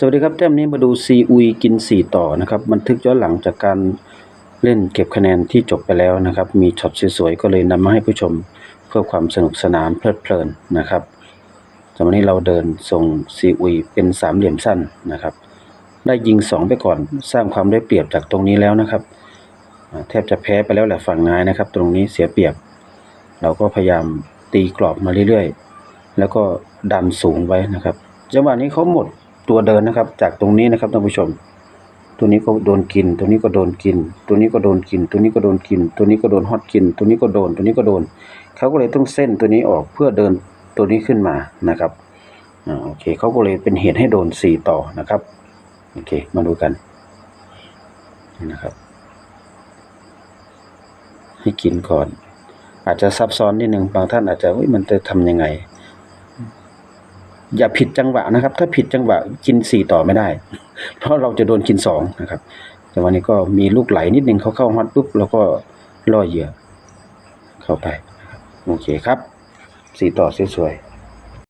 สวัสดีครับแต้มนี้มาดูซีอุยกิน 4 ต่อนะครับ บันทึกย้อนหลังจากการเล่นเก็บคะแนนที่จบไปแล้วนะครับ มีช็อตสวยๆก็เลยนำมาให้ผู้ชมเพื่อความสนุกสนานเพลิดเพลินนะครับสำหรับวันนี้เราเดินส่งซีอุยเป็นสามเหลี่ยมสั้นนะครับ ได้ยิง 2 ไปก่อนสร้างความได้เปรียบจากตรงนี้แล้วนะครับ แทบจะแพ้ไปแล้วแหละฝั่งนายนะครับ ตรงนี้เสียเปรียบ เราก็พยายามตีกรอบมาเรื่อยๆ แล้วก็ดันสูงไว้นะครับจังหวะนี้เขาหมด ตัวเดินนะครับ จากตรงนี้นะครับท่านผู้ชม ตัวนี้ก็โดนกิน ตัวนี้ก็โดนกิน ตัวนี้ก็โดนกิน ตัวนี้ก็โดนกิน ตัวนี้ก็โดนฮอตกิน ตัวนี้ก็โดน ตัวนี้ก็โดน เขาก็เลยต้องเส้นตัวนี้ออกเพื่อเดินตัวนี้ขึ้นมานะครับอ่าโอเคเขาก็เลยเป็นเหตุให้โดนสี่ต่อนะครับโอเคมาดูกันนะครับ ให้กินก่อน อาจจะซับซ้อนนิดหนึ่งบางท่านอาจจะมันจะทำยังไง อย่าผิดจังหวะนะครับ ถ้าผิดจังหวะกินสี่ต่อไม่ได้ เพราะเราจะโดนกินสองนะครับแต่วันนี้ก็มีลูกไหลนิดนึงเขาเข้าฮอตปุ๊บเราก็ล่อเหยื่อเข้าไป โอเคครับ สี่ต่อสวยๆ